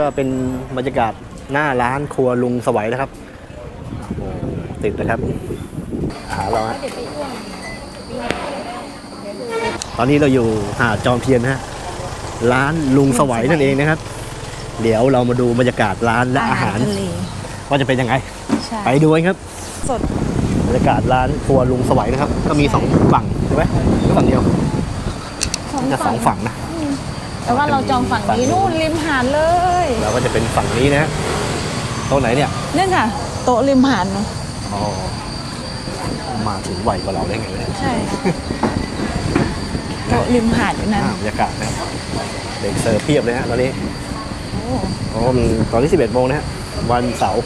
ก็เป็นบรรยากาศหน้าร้านครัวลุงสวัยนะครับโอ้ติดนะครับอาหารเราฮะตอนนี้เราอยู่หาดจอมเทียนนะฮะร้านลุงสวัยนั่นเองนะครับ เดี๋ยวเรามาดูบรรยากาศร้านและอาหารทะเลว่าจะเป็นยังไงใช่ไปดูกันครับสดบรรยากาศร้านครัวลุงสวัยนะครับ ก็มีสองฝั่งใช่ไหมหรือฝั่งเดียวสองจะสองฝั่งนะ แต่ว่าเราจองฝั่งนี้นู่นริมหาดเลยเราก็จะเป็นฝั่งนี้นะฮะโต๊ะไหนเนี่ยเนี่ยค่ะ โต๊ะริมหาดเนอะอ๋อมาถึงไวกว่าเราได้ไงเนี่ยใช่โต๊ะริมหาดอยู่นั่นอ่าบรรยากาศนะครับเด็กเสิร์ฟเพียบเลยฮะตอนนี้โอ้อ๋อมันตอนที่11โมงนะฮะวันเสาร์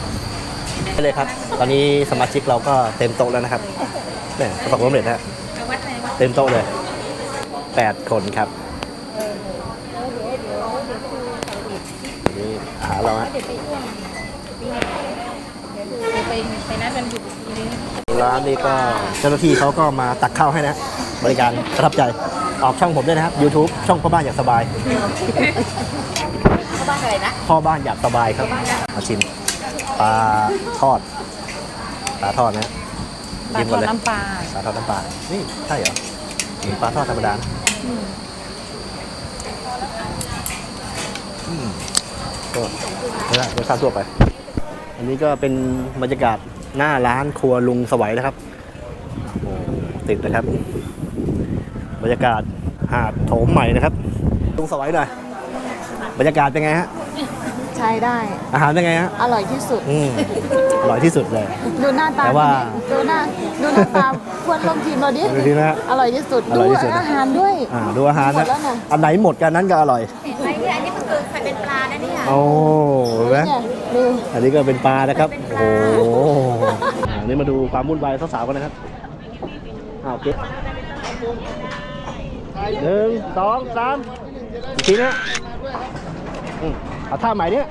ได้เลยครับ ตอนนี้สมาชิกเราก็เต็มโต๊ะแล้วนะครับเนี่ยประสบความสำเร็จนะฮะเต็มโต๊ะเลย 8 คนครับนี่ อาหารเราฮะไปไปนัดวันหยุดทีนี้ร้านนี้ก็เจ้าหน้าที่เขาก็มาตักข้าวให้นะ บริการประทับใจออกช่องผมด้วยนะครับ YouTube ช่องพ่อบ้านอยากสบายบ้านอะไรนะพ่อบ้านอยากสบายครับมาชิมปลาทอดปลาทอดนะปลาชิมทก่ออนดเลยน้ำปลาปลาทอดน้ำปลานี่ใช่เหรอหรือปลาทอดธรรมดานะอืม ก็ไม่ได้รสชาติทั่วไป อันนี้ก็เป็นบรรยากาศหน้าร้านครัวลุงสวัยนะครับโอ้ติดนะครับ บรรยากาศหาดโถมใหม่นะครับ ลุงสวัยหน่อยบรรยากาศเป็นไงฮะใช้ได้ อาหารเป็นไงฮะอร่อยที่สุด อืมอร่อยที่สุดเลย ดูหน้าตาแต่ว่าดูหน้าดูหน้าตาควรลงทีมเราดิดูทีนะฮะอร่อยที่สุดอร่อยที่สุด อาหารด้วย อ่าดูอาหารหมนะดแล้วนะ อันไหนหมดกันนั้นก็อร่อย นปลานะเนี่ยโอ้เห็นไหมเนี่ยดูอันนี้ก็เป็นปลานะครับ โอ้โหอันนี้มาดูความวุ่นวายสาวๆกันนะครับอ้าวโอเคหนึ่งสองสามอีกทีนะอืมเอาท่าใหม่เนี้ย